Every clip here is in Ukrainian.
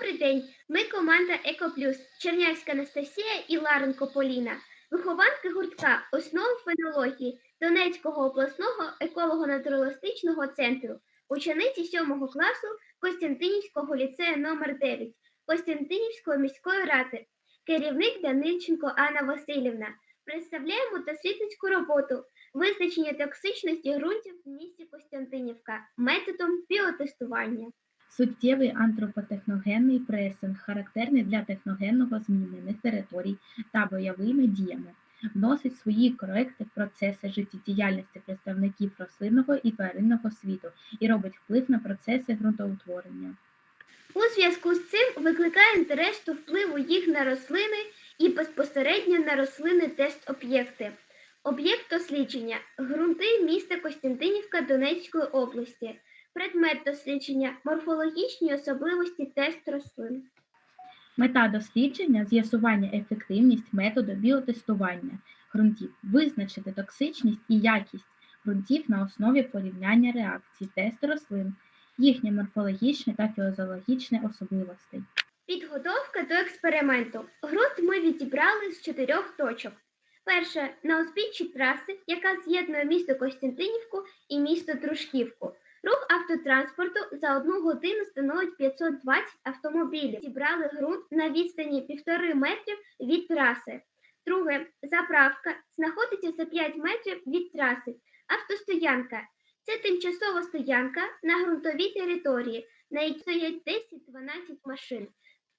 Добрий день! Ми команда Екоплюс, Чернявська Анастасія і Ларенко Поліна, вихованки гуртка основ фенології Донецького обласного еколого-натуралістичного центру, учениці 7 класу Костянтинівського ліцею номер 9 Костянтинівської міської ради, керівник Данильченко Анна Васильівна. Представляємо дослідницьку роботу визначення токсичності ґрунтів в місті Костянтинівка методом біотестування. Суттєвий антропотехногенний пресинг, характерний для техногенного змінених територій та бойовими діями, вносить свої коректи в процеси життєдіяльності представників рослинного і тваринного світу і робить вплив на процеси ґрунтоутворення. У зв'язку з цим викликає інтерес до впливу їх на рослини і безпосередньо на рослини тест-об'єкти. Об'єкт дослідження ґрунти міста Костянтинівка Донецької області. Предмет дослідження морфологічні особливості тест рослин. Мета дослідження з'ясування ефективність методу біотестування ґрунтів, визначити токсичність і якість ґрунтів на основі порівняння реакцій тесту рослин, їхнє морфологічне та фізіологічне особливостей. Підготовка до експерименту. Ґрунт ми відібрали з чотирьох точок. Перше на узбіччі траси, яка з'єднує місто Костянтинівку і місто Дружківку. Автотранспорту за одну годину становить 520 автомобілів. Зібрали ґрунт на відстані 1,5 метрів від траси. Друге заправка знаходиться за 5 метрів від траси. Автостоянка це тимчасова стоянка на ґрунтовій території, на якій стоять 10-12 машин.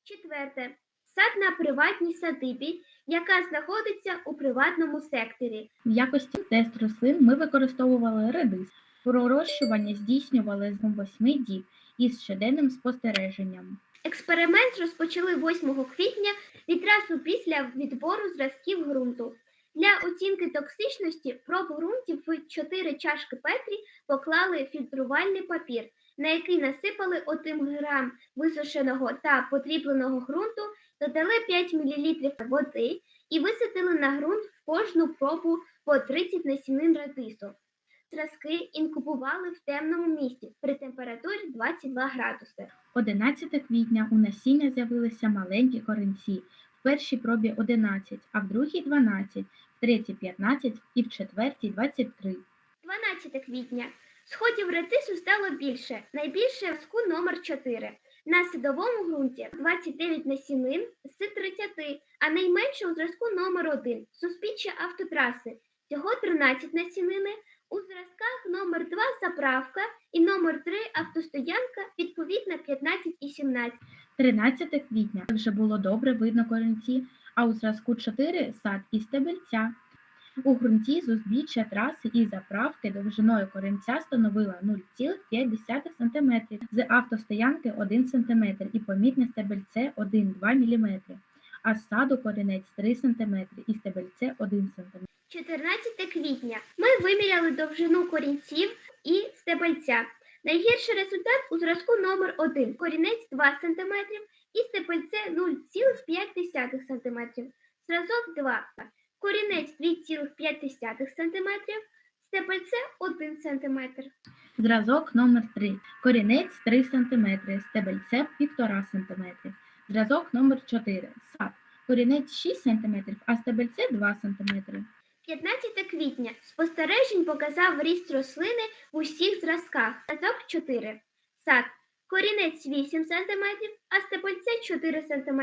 Четверте сад на приватній садибі, яка знаходиться у приватному секторі. В якості тест рослин ми використовували редис. Пророщування здійснювали з 8 діб із щоденним спостереженням. Експеримент розпочали 8 квітня відразу після відбору зразків ґрунту. Для оцінки токсичності проб ґрунтів в 4 чашки Петрі поклали фільтрувальний папір, на який насипали 1 грам висушеного та потрібленого ґрунту, додали 5 мл води і висадили на ґрунт в кожну пробу по 30 насінин редису. Зразки інкубували в темному місці при температурі 22 градуси. 11 квітня у насіння з'явилися маленькі корінці. В першій пробі 11, а в другій 12, в третій 15 і в четвертій 23. 12 квітня. Сходів ретису стало більше. Найбільше зразку номер 4. На садовому ґрунті 29 насінин з 30, а найменше у зразку номер 1 суспіччя автотраси. Всього 13 насінини. У зразках номер 2 заправка і номер 3 автостоянка відповідно 15 і 17. 13 квітня вже було добре видно корінці, а у зразку 4 сад і стебельця. У ґрунті з траси і заправки довжиною корінця становила 0,5 см, з автостоянки 1 см і помітне стебельце 1-2 мм, а з саду корінець 3 см і стебельце 1 см. 14 квітня. Ми виміряли довжину корінців і стебельця. Найгірший результат у зразку номер 1 корінець 2 см і стебельце 0,5 см. Зразок 2. Корінець 2,5 см, стебельце 1 см. Зразок номер 3 Корінець 3 см, стебельце 1,5 см. Зразок номер 4 Сад. Корінець 6 см, а стебельце 2 см. 15 квітня. Спостережень показав ріст рослини в усіх зразках. Зразок 4. Сад. Корінець 8 см, а стебельце 4 см.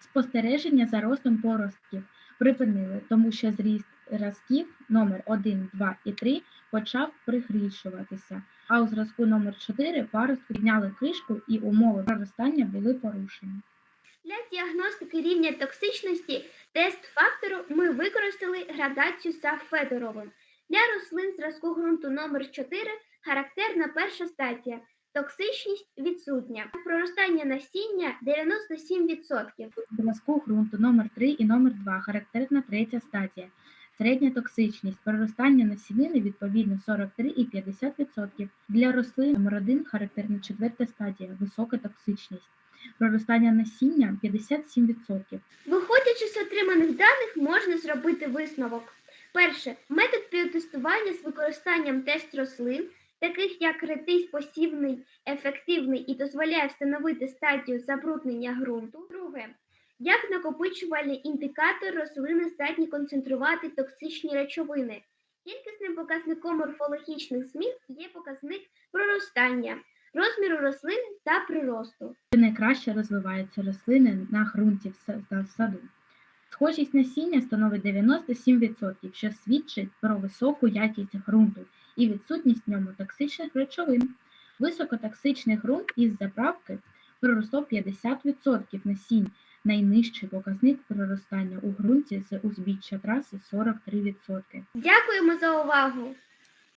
Спостереження за ростом поростків припинили, тому що зріст зразків номер 1, 2 і 3 почав пригрішуватися, а у зразку номер 4 паростки підняли кришку і умови проростання були порушені. Для діагностики рівня токсичності тест-фактору ми використали градацію за Федоровим. Для рослин зразку ґрунту номер 4 характерна перша стадія. Токсичність відсутня. Проростання насіння 97%. У зразку ґрунту номер 3 і номер 2 характерна третя стадія. Середня токсичність проростання насінини відповідно 43 і 50%. Для рослин номер 1 характерна четверта стадія висока токсичність. Проростання насіння 57%. Виходячи з отриманих даних, можна зробити висновок. Перше, метод біотестування з використанням тест рослин таких як ретись посівний, ефективний і дозволяє встановити стадію забруднення ґрунту. Друге, як накопичувальний індикатор рослини здатні концентрувати токсичні речовини. Кількісним показником морфологічних змін є показник проростання, розміру рослин та приросту. Найкраще розвиваються рослини на ґрунті в та в саду. Схожість насіння становить 97%, що свідчить про високу якість ґрунту і відсутність в ньому токсичних речовин. Високотоксичний ґрунт із заправки проросло 50% насінь. Найнижчий показник проростання у ґрунті з узбіччя траси 43%. Дякуємо за увагу!